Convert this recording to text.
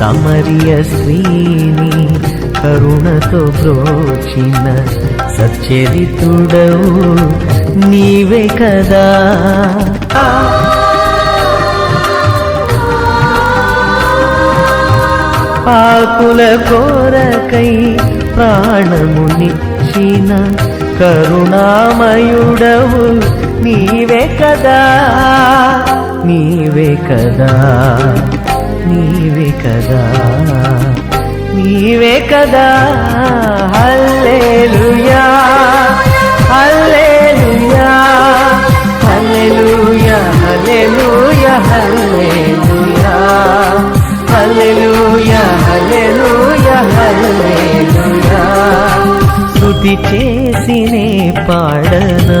సమరియ శ్రీని కరుణతో బ్రోచిన సచ్చరితుడవు నీవే కదా. ఆకుల కోరకై ప్రాణమునిచ్చిన కరుణామయుడవు నీవే కదా. నీవే కదా. నీవే కదా నీవే కదా హల్లెలూయా హల్లెలూయా హల్లెలూయా హల్లెలూయా హల్లెలూయా హల్లెలూయా హల్లెలూయా హల్లెలూయా. స్తుతి చేసినే పాడనా